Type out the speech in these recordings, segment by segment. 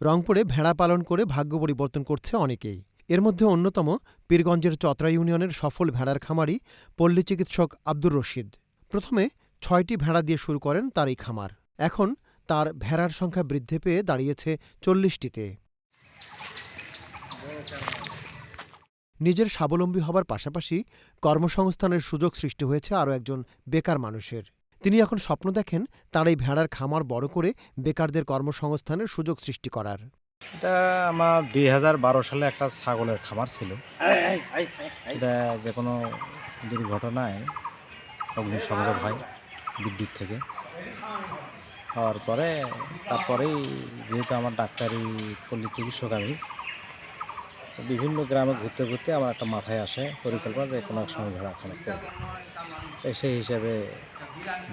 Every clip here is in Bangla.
রংপুরে ভেড়া পালন করে ভাগ্য পরিবর্তন করছে অনেকেই। এর মধ্যে অন্যতম পীরগঞ্জের চতরা ইউনিয়নের সফল ভেড়ার খামারি পল্লী চিকিৎসক আব্দুর রশিদ। প্রথমে ছয়টি ভেড়া দিয়ে শুরু করেন তার এই খামার। এখন তার ভেড়ার সংখ্যা বৃদ্ধি পেয়ে দাঁড়িয়েছে চল্লিশটিতে। নিজের স্বাবলম্বী হবার পাশাপাশি কর্মসংস্থানের সুযোগ সৃষ্টি হয়েছে আরও একজন বেকার মানুষের। তিনি এখন স্বপ্ন দেখেন তার এই ভেড়ার খামার বড় করে বেকারদের কর্মসংস্থানের সুযোগ সৃষ্টি করার। এটা আমার দুই হাজার বারো সালে একটা ছাগলের খামার ছিল। এটা যে কোনো দুর্ঘটনায় অগ্নিসংযোগ হয় বিদ্যুৎ থেকে। হওয়ার পরে তারপরেই যেহেতু আমার ডাক্তারি পল্লী চিকিৎসক আমি বিভিন্ন গ্রামে ঘুরতে ঘুরতে আমার একটা মাথায় আসে পরিকল্পনা যে কোনো এক সময় ভেড়া করব। সেই হিসাবে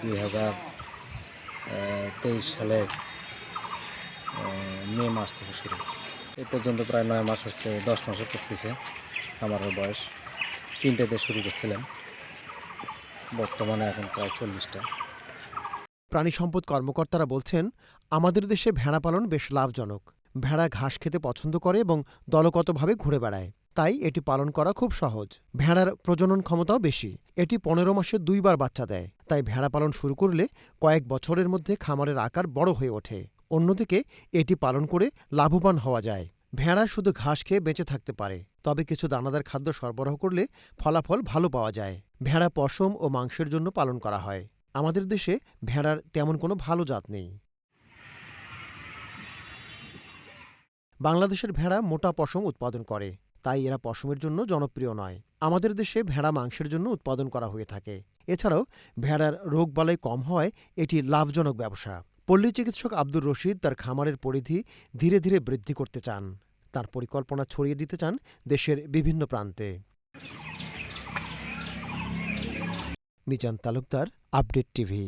দুই হাজার তেইশ সালের মে মাস থেকে শুরু। এই পর্যন্ত প্রায় নয় মাস হচ্ছে, দশ মাসে পড়তেছে আমার বয়স। তিনটেতে শুরু করছিলাম। বর্তমানে এখন প্রায় চল্লিশটা। প্রাণী সম্পদ কর্মকর্তারা বলছেন, আমাদের দেশে ভেড়া পালন বেশ লাভজনক। ভেড়া ঘাস খেতে পছন্দ করে এবং দলগতভাবে ঘুরে বেড়ায়। তাই এটি পালন করা খুব সহজ। ভেড়ার প্রজনন ক্ষমতাও বেশি। এটি পনেরো মাসে দুইবার বাচ্চা দেয়। তাই ভেড়া পালন শুরু করলে কয়েক বছরের মধ্যে খামারের আকার বড় হয়ে ওঠে। অন্যদিকে এটি পালন করে লাভবান হওয়া যায়। ভেড়া শুধু ঘাস খেয়ে বেঁচে থাকতে পারে। তবে কিছু দানাদার খাদ্য সরবরাহ করলে ফলাফল ভালো পাওয়া যায়। ভেড়া পশম ও মাংসের জন্য পালন করা হয়। আমাদের দেশে ভেড়ার তেমন কোনো ভালো জাত নেই। বাংলাদেশের ভেড়া মোটা পশম উৎপাদন করে। তাই এরা পশমের জন্য জনপ্রিয় নয়। আমাদের দেশে ভেড়া মাংসের জন্য উৎপাদন করা হয়ে থাকে। এছাড়াও ভেড়ার রোগবালাই কম হয়, এটি লাভজনক ব্যবসা। পল্লী চিকিৎসক আব্দুর রশিদ তার খামারের পরিধি ধীরে ধীরে বৃদ্ধি করতে চান। তার পরিকল্পনা ছড়িয়ে দিতে চান দেশের বিভিন্ন প্রান্তে। Mizan Talukdar, update TV.